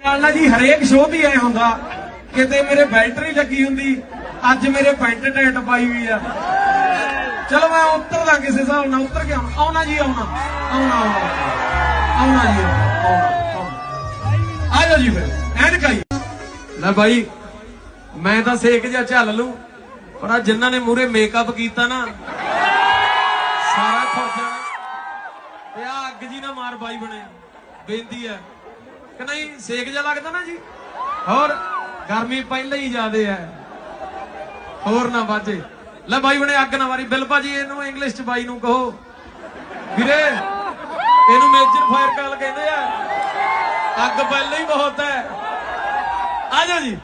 ਨਾਲ ਨਾ ਜੀ ਹਰੇਕ ਸ਼ੋਅ ਦੀ ਐ ਹੁੰਦਾ। ਕਿਤੇ ਮੇਰੇ ਬੈਟਰੀ ਲੱਗੀ ਹੁੰਦੀ, ਅੱਜ ਮੇਰੇ ਪੈਂਟ ਟੈਟ ਪਾਈ ਹੋਈ ਆ। ਚਲੋ ਮੈਂ ਉਤਰਦਾ ਕਿਸੇ ਹਿਸਾਬ ਨਾਲ, ਉਤਰ ਕੇ ਆਉਣਾ। ਆਉਣਾ ਜੀ, ਆਉਣਾ। ਆਉਣਾ ਆਉਣਾ। ਆਉਣਾ ਜੀ, ਆਉਣਾ। ਆ ਜਾਓ ਜੀ ਫਿਰ, ਐਨ ਕਾਈ ਲੈ ਭਾਈ ਮੈਂ ਤਾਂ ਸੇਕ ਜਿਹਾ ਝੱਲ ਲੂ ਪਰ ਆ ਜਿਨ੍ਹਾਂ ਨੇ ਮੂਰੇ ਮੇਕਅਪ ਕੀਤਾ ਨਾ, ਸਾਰਾ ਖੁਰ ਜਾਣਾ ਤੇ ਆ ਅੱਗ ਜੀ ਨਾ ਮਾਰ ਬਾਈ ਬਣੇ, ਬੇਨਤੀ ਹੈ। ਕਿ ਨਹੀਂ, ਸੇਕ ਜਿਹਾ ਲੱਗਦਾ ਨਾ ਜੀ। ਹੋਰ, ਗਰਮੀ ਪਹਿਲਾਂ ਹੀ ਜ਼ਿਆਦੇ ਹੈ ਹੋਰ ਨਾ ਵਾਜੇ। ਲੈ ਬਾਈ ਬਣੇ ਅੱਗ ਨਾ ਮਾਰੀ। ਬਿਲ ਭਾਜੀ, ਇਹਨੂੰ ਇੰਗਲਿਸ਼ ਚ ਬਾਈ ਨੂੰ ਕਹੋ। ਵੀਰੇ, ਇਹਨੂੰ ਮੇਜਰ ਫਾਇਰ ਕਾਲ ਕਹਿੰਦੇ ਆ। ਅੱਗ ਪਹਿਲਾਂ ਹੀ ਬਹੁਤ ਹੈ। ਆ ਜਾਓ ਜੀ।